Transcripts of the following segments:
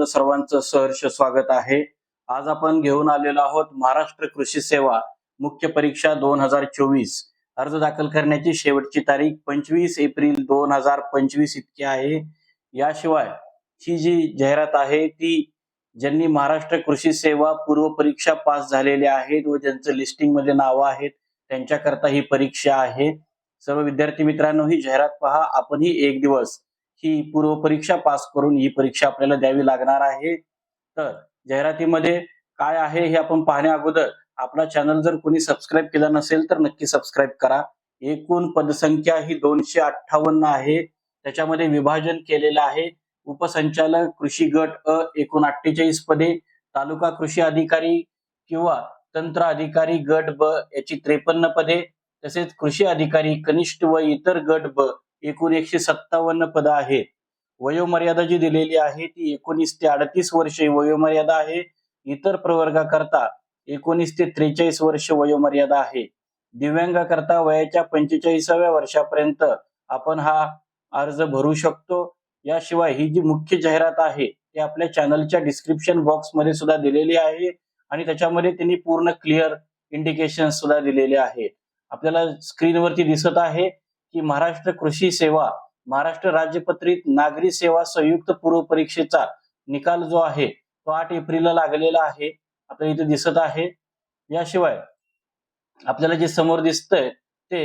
आपलं सर्वांचं सहर्ष स्वागत आहे. आज आपण घेऊन आलेलो आहोत महाराष्ट्र कृषी सेवा मुख्य परीक्षा दोन हजार चोवीस. अर्ज दाखल करण्याची शेवटची तारीख पंचवीस एप्रिल दोन हजार पंचवीस इतकी आहे. याशिवाय ही जी जाहिरात आहे ती ज्यांनी महाराष्ट्र कृषी सेवा पूर्व परीक्षा पास झालेल्या आहेत व ज्यांचं लिस्टिंगमध्ये नावं आहेत त्यांच्याकरता ही परीक्षा आहे. सर्व विद्यार्थी मित्रांनो ही जाहिरात पहा. आपणही एक दिवस ही पूर्व परीक्षा पास करून ही परीक्षा आपल्याला द्यावी लागणार आहे. तर जाहिरातीमध्ये काय आहे हे आपण पाहण्या अगोदर आपला चॅनल जर कोणी सबस्क्राईब केला नसेल तर नक्की सबस्क्राईब करा. एकूण पदसंख्या ही दोनशे अठ्ठावन्न आहे. त्याच्यामध्ये विभाजन केलेलं आहे. उपसंचालक कृषी गट अ एकूण अठ्ठेचाळीस पदे तालुका कृषी अधिकारी किंवा तंत्र अधिकारी गट ब याची त्रेपन्न पदे तसेच कृषी अधिकारी कनिष्ठ व इतर गट ब एकूण एकशे सत्तावन्न पदं आहेत. वयोमर्यादा जी दिलेली आहे ती एकोणीस ते अडतीस वर्षे वयोमर्यादा आहे. इतर प्रवर्गाकरता एकोणीस ते त्रेचाळीस वर्ष वयोमर्यादा आहे. दिव्यांगाकरता वयाच्या पंचेचाळीसाव्या वर्षापर्यंत आपण हा अर्ज भरू शकतो. याशिवाय ही जी मुख्य जाहिरात आहे ती आपल्या चॅनलच्या डिस्क्रिप्शन बॉक्समध्ये सुद्धा दिलेली आहे आणि त्याच्यामध्ये त्यांनी पूर्ण क्लिअर इंडिकेशन सुद्धा दिलेले आहेत. आपल्याला स्क्रीनवरती दिसत आहे. की महाराष्ट्र कृषी सेवा महाराष्ट्र राज्यपत्रित नागरी सेवा संयुक्त पूर्व परीक्षेचा निकाल जो आहे तो आठ एप्रिलला लागलेला आहे आपल्याला इथे दिसत आहे. याशिवाय आपल्याला जे समोर दिसतंय ते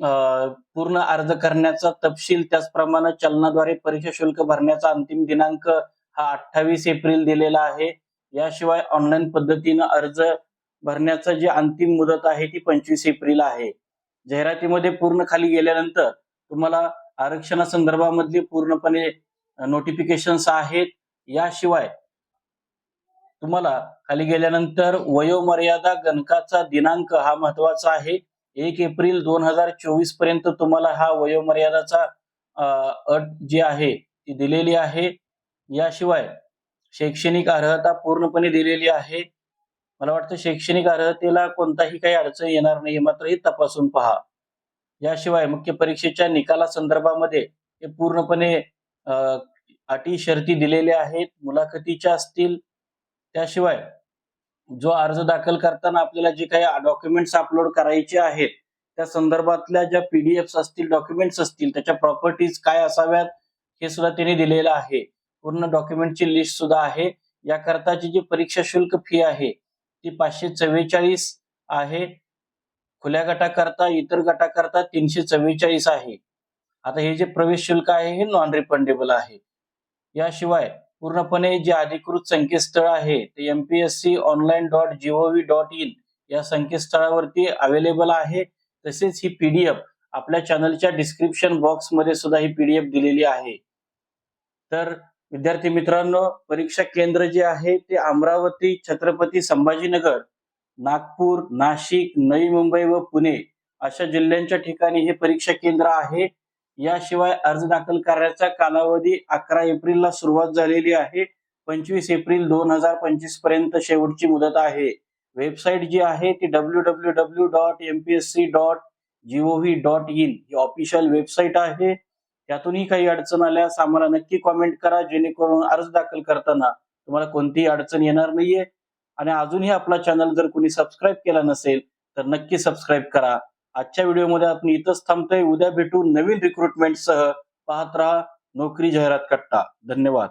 अं, पूर्ण अर्ज करण्याचा तपशील त्याचप्रमाणे चलनाद्वारे परीक्षा शुल्क भरण्याचा अंतिम दिनांक हा अठ्ठावीस एप्रिल दिलेला आहे. याशिवाय ऑनलाईन पद्धतीनं अर्ज भरण्याचा जी अंतिम मुदत आहे ती पंचवीस एप्रिल आहे. जाहिरातीमध्ये पूर्ण खाली गेल्यानंतर तुम्हाला आरक्षणासंदर्भामधली पूर्णपणे नोटिफिकेशन्स आहेत. याशिवाय तुम्हाला खाली गेल्यानंतर वयोमर्यादा गणकाचा दिनांक हा महत्त्वाचा आहे. एक एप्रिल दोन हजार चोवीसपर्यंत तुम्हाला हा वयोमर्यादाचा अं, अट जी आहे ती दिलेली आहे. याशिवाय शैक्षणिक अर्हता पूर्णपणे दिलेली आहे. मला वाटतं शैक्षणिक अर्हतेला कोणताही काही अडचण येणार नाही मात्र हे तपासून पहा. याशिवाय मुख्य परीक्षेच्या निकाला संदर्भामध्ये हे पूर्णपणे अटी शर्ती दिलेल्या आहेत. मुलाखतीच्या असतील. त्याशिवाय जो अर्ज दाखल करताना आपल्याला जे काही डॉक्युमेंट्स अपलोड करायचे आहेत त्या संदर्भातल्या ज्या पीडीएफ असतील डॉक्युमेंट्स असतील त्याच्या प्रॉपर्टीज काय असाव्यात हे सुद्धा त्यांनी दिलेलं आहे. पूर्ण डॉक्युमेंटची लिस्ट सुद्धा आहे. याकरताची जी परीक्षा शुल्क फी आहे ती पाचशे चव्वेचाळीस आहे. खुल्या गटाकरता इतर गटाकरता तीनशे चव्वेचाळीस आहे. आता हे जे प्रवेश शुल्क आहे हे नॉन रिफंडेबल आहे. याशिवाय पूर्णपणे जे अधिकृत संकेतस्थळ आहे ते MPSC online dot GOV dot in या संकेतस्थळावरती अवेलेबल आहे. तसेच ही पीडीएफ आपल्या चॅनलच्या डिस्क्रिप्शन बॉक्समध्ये सुद्धा ही पीडीएफ दिलेली आहे. तर विद्यार्थी मित्रांनो परीक्षा केंद्र जे आहे ते अमरावती छत्रपती संभाजीनगर नागपूर नाशिक नवी मुंबई व पुणे अशा जिल्ह्यांच्या ठिकाणी हे परीक्षा केंद्र आहे. याशिवाय अर्ज दाखल करण्याचा कालावधी अकरा एप्रिलला सुरुवात झालेली आहे. पंचवीस एप्रिल दोन हजार पंचवीसपर्यंत शेवटची मुदत आहे. वेबसाईट जी आहे ती W W W dot M P S C dot G O V dot in he official website आहे. यातूनही काही अडचण आल्यास आम्हाला नक्की कॉमेंट करा जेणेकरून अर्ज दाखल करताना तुम्हाला कोणतीही अडचण येणार नाहीये. आणि अजूनही आपला चॅनल जर कोणी सबस्क्राईब केला नसेल तर नक्की सबस्क्राईब करा. आजच्या व्हिडिओमध्ये आपण इथंच थांबतोय. उद्या भेटू नवीन रिक्रुटमेंटसह पाहत राहा नोकरी जाहिरात कट्टा. धन्यवाद.